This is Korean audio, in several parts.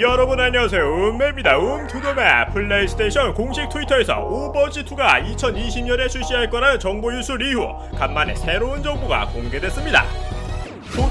여러분 안녕하세요. 음매입니다. 음투더맵 플레이스테이션 공식 트위터에서 오버워치2가 2020년에 출시할 거라는 정보 유출 이후 간만에 새로운 정보가 공개됐습니다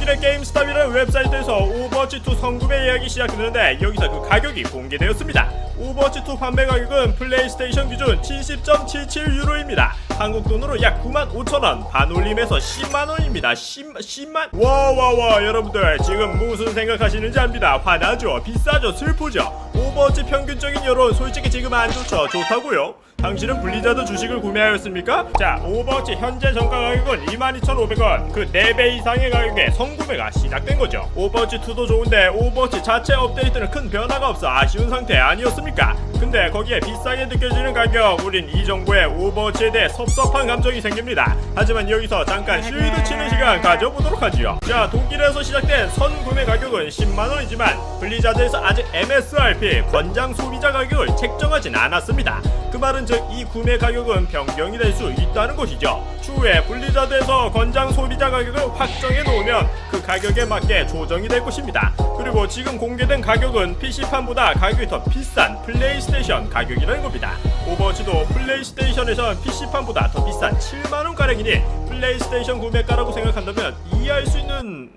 오늘의 게임스탑이라는 웹사이트에서 오버워치2 성급의 이야기 시작되는데 여기서 그 가격이 공개되었습니다. 오버워치2 판매 가격은 플레이스테이션 기준 70.77유로입니다. 한국 돈으로 약 95,000원, 반올림에서 10만원입니다. 10, 10만? 와와와 여러분들 지금 무슨 생각하시는지 압니다. 화나죠? 비싸죠? 슬프죠? 오버워치 평균적인 여론 솔직히 지금 안 좋죠? 좋다고요? 당신은 블리자드 주식을 구매하였습니까? 자 오버워치 현재 정가 가격은 22,500원 그 4배 이상의 가격에 성 구매가 시작된 거죠. 오버워치 2도 좋은데 오버워치 자체 업데이트는 큰 변화가 없어 아쉬운 상태 아니었습니까? 근데 거기에 비싸게 느껴지는 가격, 우린 이 정보에 오버워치에 대해 섭섭한 감정이 생깁니다. 하지만 여기서 잠깐 네. 쉴드 치는 시간 가져보도록 하지요. 자, 독일에서 시작된 선 구매 가격은 10만원이지만 블리자드에서 아직 MSRP, 권장 소비자 가격을 책정하진 않았습니다. 그 말은 즉 이 구매 가격은 변경이 될 수 있다는 것이죠. 추후에 블리자드에서 권장 소비자 가격을 확정해 놓으면 그 가격에 맞게 조정이 될 것입니다. 그리고 지금 공개된 가격은 PC판보다 가격이 더 비싼 플레이스테이션 가격이라는 겁니다. 오버워치도 플레이스테이션에선 PC판보다 더 비싼 7만원 가량이니 플레이스테이션 구매가라고 생각한다면 이해할 수 있는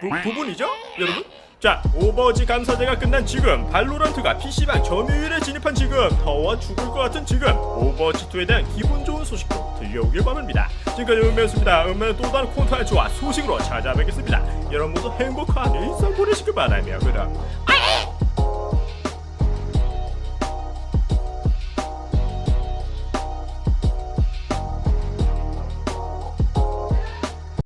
부, 부분이죠 여러분? 자 오버워치 감사제가 끝난 지금 발로란트가 PC방 점유율에 진입한 지금 더워 죽을 것 같은 지금 오버워치2에 대한 기분 좋은 소식도 들려오길 바랍니다. 지금까지 은매였습니다. 은매는 또 다른 콘텐츠와 소식으로 찾아뵙겠습니다. 여러분 모두 행복한 일상 보내시길 바라며 그럼